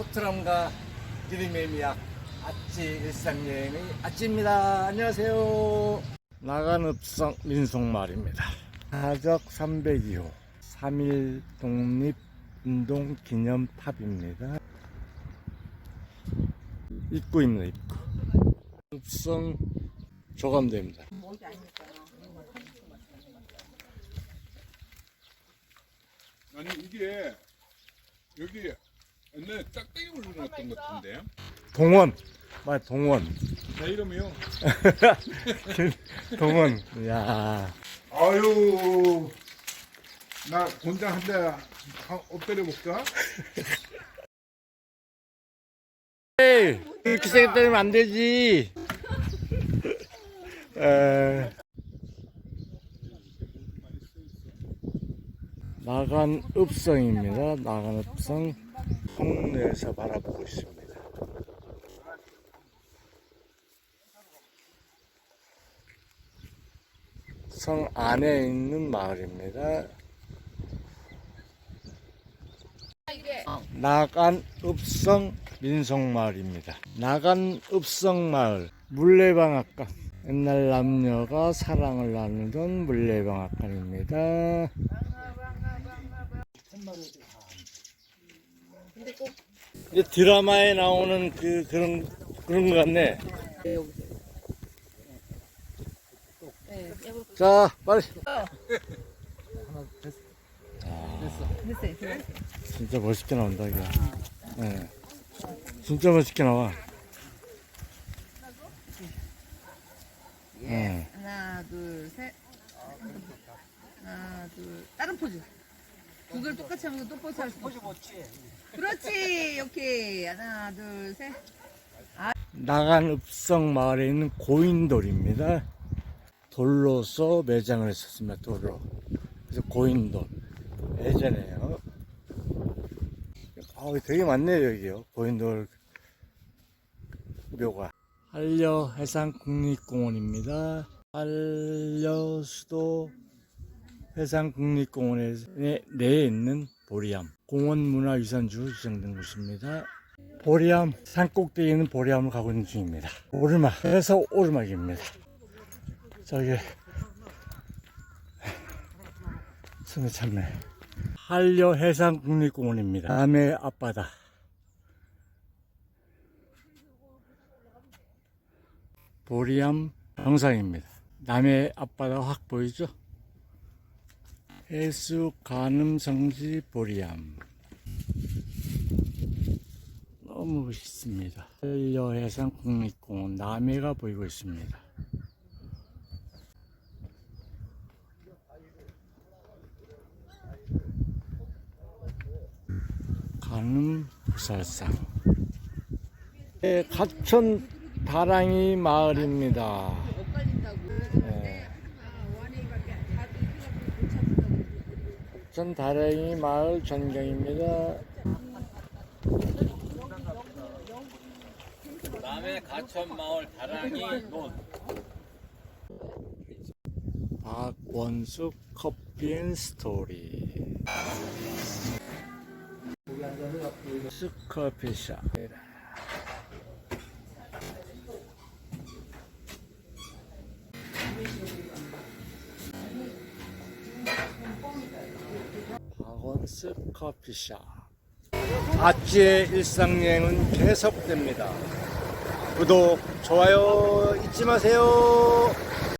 토트넘과 드림의 미학 아찌 일상여행의 아찌입니다. 안녕하세요. 나간읍성 민속마을입니다. 가적 302호 3.1 독립운동 기념탑입니다. 입구입니다. 입구. 읍성 조감도입니다. 아니 이게 여기 옛날에 짝대기 올려놨던 것 같은데 동원. 맞 동원. 자 이름이요 동원. 야. 아유 나 곤장 한 대 엎드려 볼까? 에이, 이렇게 세게 때리면 안 되지. 에... 나간 읍성입니다. 나간 읍성 홍내에서 바라보고 있습니다. 성 안에 있는 마을입니다. 나간 읍성 민속마을입니다. 나간 읍성 마을 물레방앗간 옛날 남녀가 사랑을 나누던 물레방앗간입니다. 이제 드라마에 나오는 그 그런 그런 것 같네. 자, 빨리. 됐어요. 진짜 멋있게 나온다 이거. 네. 진짜 멋있게 나와. 네. 하나, 둘, 셋. 하나, 둘. 다른 포즈. 두 개를 똑같이 하면 똑같이 할 수. 포즈 멋지. 그렇지. 오케이. 하나, 둘, 셋. 나간 읍성 마을에 있는 고인돌입니다. 돌로서 매장을 했었습니다. 돌로. 그래서 고인돌. 예전에요. 아, 되게 많네요, 여기요. 고인돌 묘가. 한려 해상 국립공원입니다. 한려수도 해상 국립공원에 내에 있는 보리암 공원 문화유산지로 지정된 곳입니다. 보리암 산꼭대기에 있는 보리암을 가고 있는 중입니다. 오르막 해서 오르막입니다. 저기 숨이 참네. 한려 해상 국립공원입니다. 남해 앞바다. 보리암 정상입니다. 남해 앞바다 확 보이죠? 해수 가늠 성지 보리암. 너무 멋있습니다. 한려해상 국립공원 남해가 보이고 있습니다. 가늠 부살상. 네, 가천 다랑이 마을입니다. 네. 가천 다랑이 마을 전경입니다. 남해 가천 마을 다랑이 논. 박원숙 커피앤 스토리. 스커피샵 박원숙 커피샵. 아찌의 일상여행은 계속됩니다. 구독, 좋아요 잊지 마세요